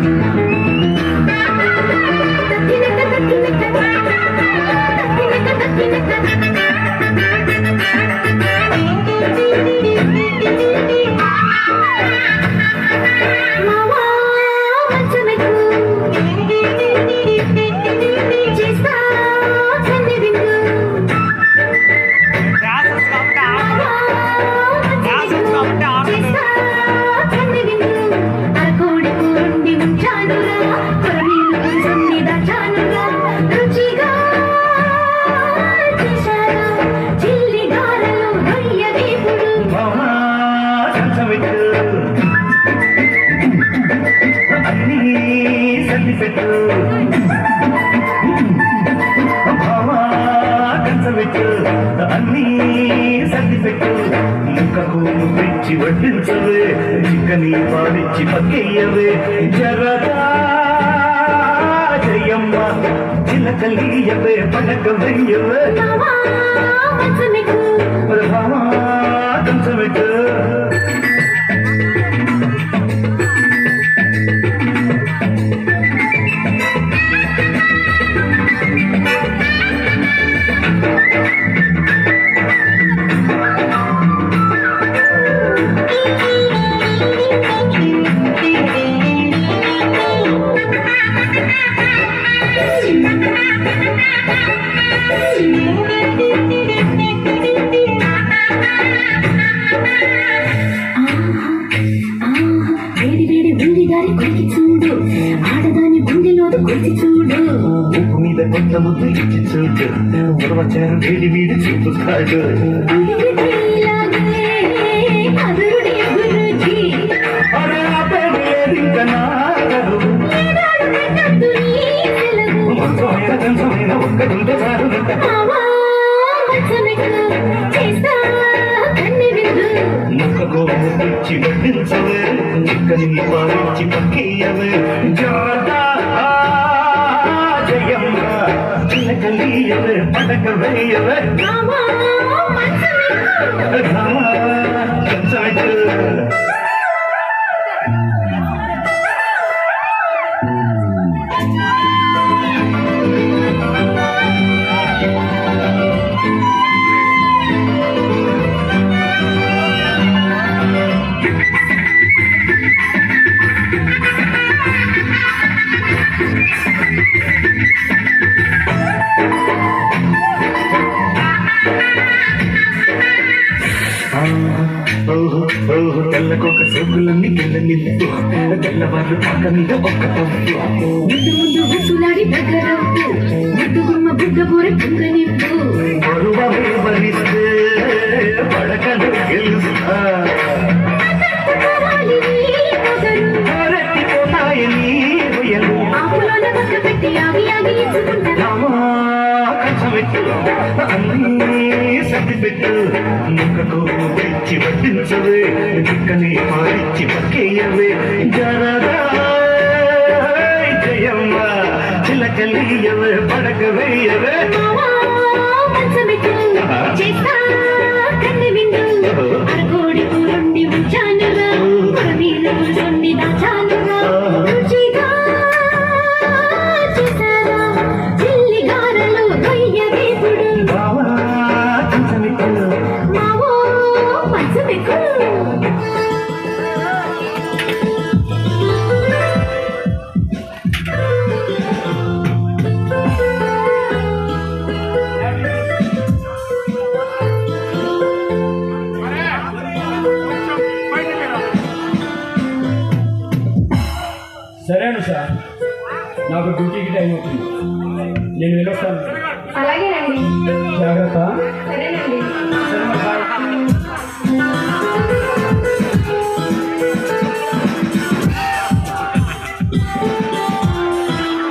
Thank you. సర్ది పెట్టు మామా అన్నీ సర్ది ముక్కకు పెంచి వడ్డించవే చిక్కని పాలిచ్చి పక్కెయ్యవే జరదా జయమ్మ చిలకలీయవే పడక వెయ్యవే మావా మంచమెక్కు గుండెలోదు చూడు ఉప్పు మీద కొంత ముద్దు ఇచ్చి చూడు ఉరవచారు వేడి వీడి చూపుతాడు అదిరితే ఒక్కడుంటే వడ్డించవే జాదా జయమ్మ చిలకలీయవే పడక వేయవే మావా మంచమెక్కు రామ కంచమెట్టు తెల్లకొక సోకులన్నీ తెల్ల నింపు తెల్లవారు పక్క మీద ఒక్క పంపు ముందు ముందు ఉసులాడి దగ్గరవ్వు బుగ్గ భరిస్తే పడకలు గెలుస్తా సర్ది పెట్టు ముక్కకు తెచ్చి వడ్డించవే చిక్కని పాలిచ్చి పక్కేయవే. జరదా జయమ్మ చిలకలీయవే పడక వేయవే చేస్తా. సరేనా సార్? నాకు డ్యూటీకి టైం అవుతుంది. నేను వెళ్ళొస్తాను. అలాగేనండి. జాగ్రత్త.